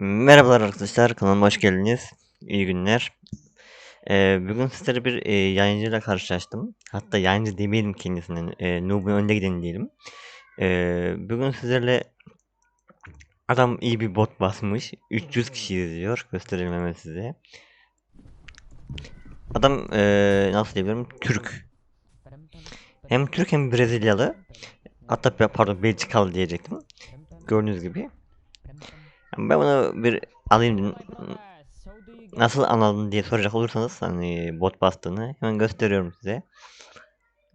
Merhabalar arkadaşlar, kanalıma hoş geldiniz. İyi günler. Ee, bugün sizlere bir e, yayıncıyla karşılaştım. Hatta yayıncı demeyelim kendisinden, e, Noob'un önde gideni diyelim. Ee, bugün sizlerle adam iyi bir bot basmış. 300 kişi izliyor. Gösterelim hemen size. Adam e, nasıl diyebilirim? Türk. Hem Türk hem Brezilyalı. Hatta pardon Belçikalı diyecektim. Gördüğünüz gibi. Ben bunu bir alayım dedim. Nasıl anladın diye soracak olursanız hani bot bastığını hemen gösteriyorum size.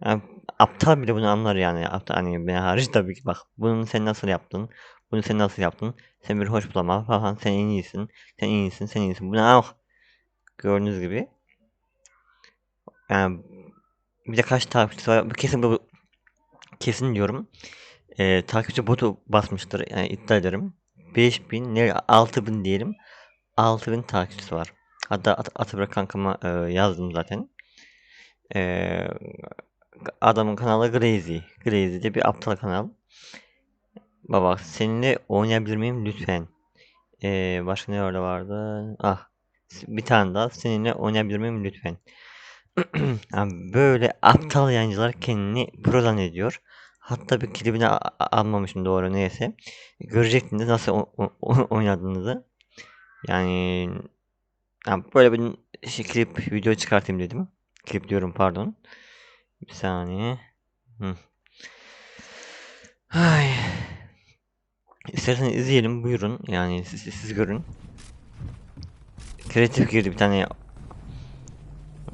Yani aptal bile bunu anlar yani. Aptal hani ben hariç tabii ki bak. Bunu sen nasıl yaptın? Bunu sen nasıl yaptın? Sen bir hoş bulama falan. Sen en iyisin. Sen en iyisin. Sen en iyisin. Bu ne ah. Gördüğünüz gibi. Yani bir de kaç takipçisi var. Kesin bu kesin diyorum. Ee, takipçi botu basmıştır. Yani iddia ederim. 5000 ne 6000 diyelim. 6000 takipçisi var. Hatta At Atabırak kankama e, yazdım zaten. E, adamın kanalı Crazy. Crazy de bir aptal kanal. Baba seninle oynayabilir miyim lütfen? E, başka ne orada vardı? Ah bir tane daha seninle oynayabilir miyim lütfen? Böyle aptal yayıncılar kendini pro zannediyor. Hatta bir klibini almamışım doğru neyse. Görecektiniz nasıl oynadığınızı. Yani, yani böyle bir şey, klip video çıkartayım dedim. Klip diyorum pardon. Bir saniye. Hı. Ay. İsterseniz izleyelim buyurun. Yani siz, siz, görün. Kreatif girdi bir tane.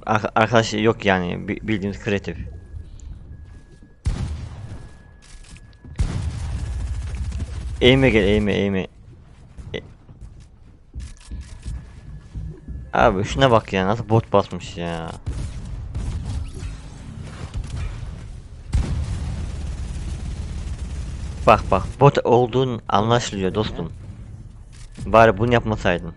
Ar- arkadaş yok yani bi- bildiğiniz kreatif. Eğme gel eğme eğme. E- Abi şuna bak ya nasıl bot basmış ya. Bak bak bot olduğun anlaşılıyor dostum. Bari bunu yapmasaydın.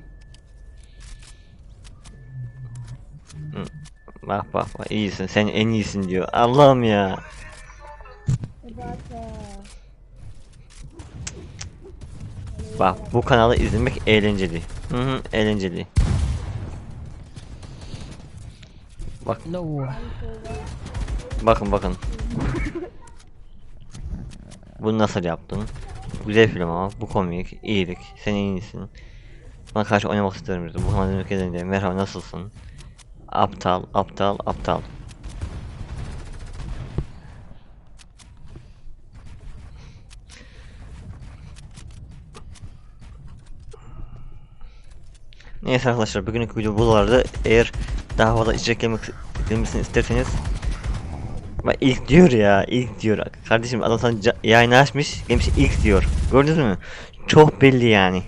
Bak bak bak iyisin sen en iyisin diyor. Allah'ım ya. Bak bu kanalı izlemek eğlenceli. Hı hı eğlenceli. Bak No. bakın bakın. Bunu nasıl yaptın? Güzel film ama bu komik, iyilik, sen en iyisin. Bana karşı oynamak istiyorum dedi. Bu kanalın ülkelerinde merhaba nasılsın? Aptal, aptal, aptal. Neyse arkadaşlar bugünkü video bu vardı. Eğer daha fazla içerik gelmek gelmesini isterseniz. Bak ilk diyor ya ilk diyor. Kardeşim adam sana yayını açmış gelmiş ilk diyor. Gördünüz mü? Çok belli yani.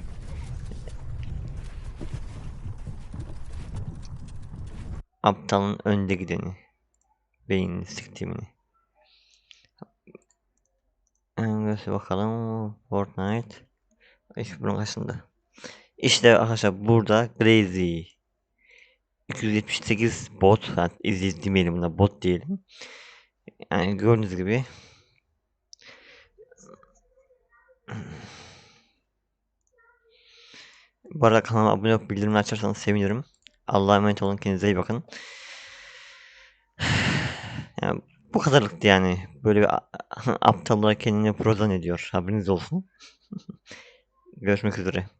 Aptalın önde gideni. Beynini siktimini Hangisi bakalım. Fortnite. İşte bunun karşısında İşte arkadaşlar burada Crazy 278 bot yani izleyici buna bot diyelim yani gördüğünüz gibi Bu arada kanalıma abone olup bildirimleri açarsanız sevinirim. Allah'a emanet olun. Kendinize iyi bakın. Yani bu kadarlıktı yani. Böyle bir aptallar kendini prozan ediyor. Haberiniz olsun. Görüşmek üzere.